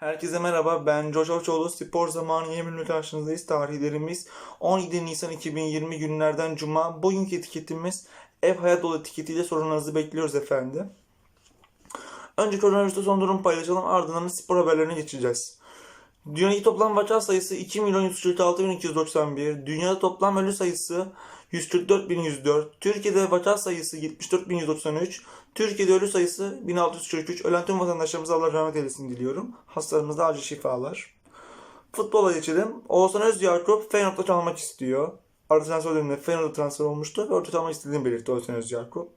Herkese merhaba, ben Coş Avçoğlu. Spor zamanı yeni bölümle karşınızdayız. Tarihlerimiz 17 Nisan 2020 günlerden Cuma. Bugünkü etiketimiz ev hayat dolu etiketiyle sorularınızı bekliyoruz efendim. Önce koronavirüste son durum paylaşalım, ardından da spor haberlerine geçeceğiz. Dünyadaki toplam vaka sayısı 2 milyon 146 bin 291. Dünyada toplam ölü sayısı 144 bin 104. Türkiye'de vaka sayısı 74 bin 193. Türkiye'de ölü sayısı 1643. Ölen tüm vatandaşlarımıza Allah rahmet eylesin diliyorum. Hastalarımıza acil şifalar. Futbola geçelim. Oğuzhan Özyakup Feyenoord'da kalmak istiyor. Arada transfer döneminde Feyenoord'a transfer olmuştu ve orada kalmak istediğini belirtti Oğuzhan Özyakup.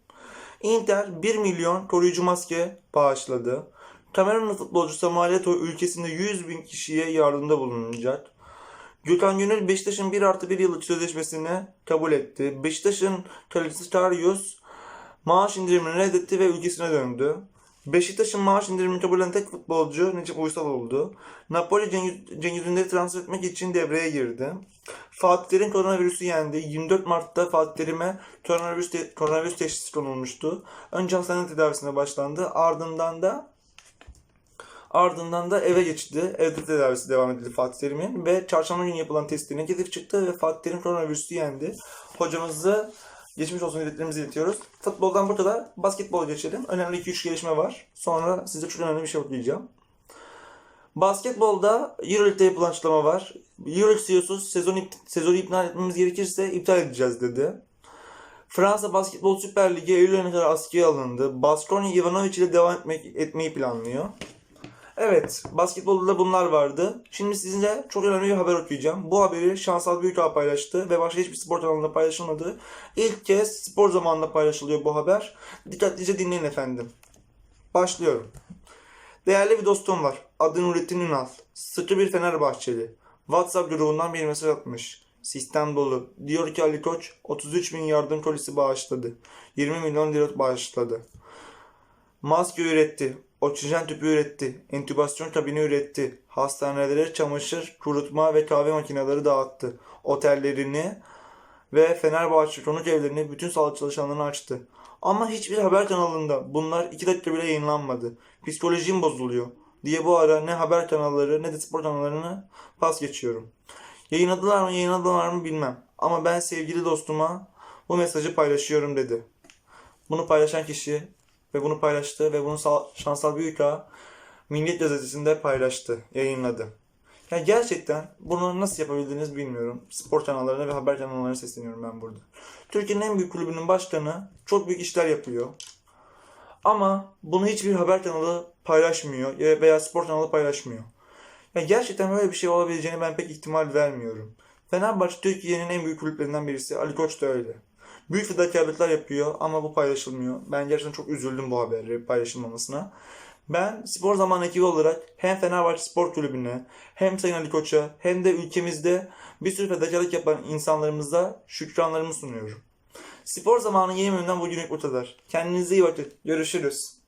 Inter 1 milyon koruyucu maske bağışladı. Kamerunlu futbolcu Samuel Eto'o ülkesinde 100 bin kişiye yardımda bulunacak. Gökhan Gönül Beşiktaş'ın 1 artı 1 yıllık sözleşmesini kabul etti. Beşiktaş'ın kalecisi Karius maaş indirimini reddetti ve ülkesine döndü. Beşiktaş'ın maaş indirimini kabul eden tek futbolcu Necip Uysal oldu. Napoli Cengiz Ünder'i transfer etmek için devreye girdi. Fatih Terim koronavirüsü yendi. 24 Mart'ta Fatih Terim'e koronavirüs, te- koronavirüs teşhisi konulmuştu. Önce hastane tedavisine başlandı. Ardından da Ardından da eve geçti. Evde tedavisi devam edildi Fatih Terim'in. Ve çarşamba günü yapılan testi negatif çıktı ve Fatih Terim koronavirüsü yendi. Hocamızı geçmiş olsun dileklerimizi iletiyoruz. Futboldan bu kadar. Basketbola geçelim. Önemli 2-3 gelişme var. Sonra size çok önemli bir şey okuyacağım. Basketbolda Euroleague'de yapılan açıklama var. Euroleague CEO'su sezonu, sezonu iptal etmemiz gerekirse iptal edeceğiz dedi. Fransa Basketbol Süper Ligi Eylül ayına kadar askıya alındı. Baskonya Ivanovic ile devam etmek, etmeyi planlıyor. Evet, basketbolda da bunlar vardı. Şimdi sizinle çok önemli bir haber okuyacağım. Bu haberi Şansal Büyükağ paylaştı ve başka hiçbir spor kanalında paylaşılmadı. İlk kez spor zamanında paylaşılıyor bu haber. Dikkatlice dinleyin efendim. Başlıyorum. Değerli bir dostum var. Adı Nurettin Ünal. Sıkı bir Fenerbahçeli. WhatsApp grubundan bir mesaj atmış. Sistem dolu. Diyor ki Ali Koç 33 bin yardım kolisi bağışladı. 20 milyon lira bağışladı. Maske üretti. Oksijen tüpü üretti. Entübasyon kabini üretti. Hastanelere çamaşır, kurutma ve kahve makineleri dağıttı. Otellerini ve Fenerbahçe konuk evlerini bütün sağlık çalışanlarına açtı. Ama hiçbir haber kanalında bunlar 2 dakika bile yayınlanmadı. Psikolojim bozuluyor diye bu ara ne haber kanalları ne de spor kanallarını pas geçiyorum. Yayınladılar mı yayınladılar mı bilmem. Ama ben sevgili dostuma bu mesajı paylaşıyorum dedi. Bunu paylaşan kişi ve bunu paylaştı ve bunu Sal- Şansal Büyükağa Milliyet Gazetesi'nde paylaştı, yayınladı. Ya gerçekten bunu nasıl yapabildiniz bilmiyorum. Spor kanallarına ve haber kanallarına sesleniyorum ben burada. Türkiye'nin en büyük kulübünün başkanı çok büyük işler yapıyor. Ama bunu hiçbir haber kanalı paylaşmıyor veya spor kanalı paylaşmıyor. Ya gerçekten böyle bir şey olabileceğini ben pek ihtimal vermiyorum. Fenerbahçe Türkiye'nin en büyük kulüplerinden birisi. Ali Koç da öyle. Büyük fedakarlıklar yapıyor ama bu paylaşılmıyor. Ben gerçekten çok üzüldüm bu haberi paylaşılmamasına. Ben spor zamanı ekibi olarak hem Fenerbahçe Spor Kulübü'ne hem Sayın Ali Koç'a hem de ülkemizde bir sürü fedakarlık yapan insanlarımıza şükranlarımı sunuyorum. Spor zamanı yeni bölümünden bugünlük bu kadar. Kendinize iyi bakın. Görüşürüz.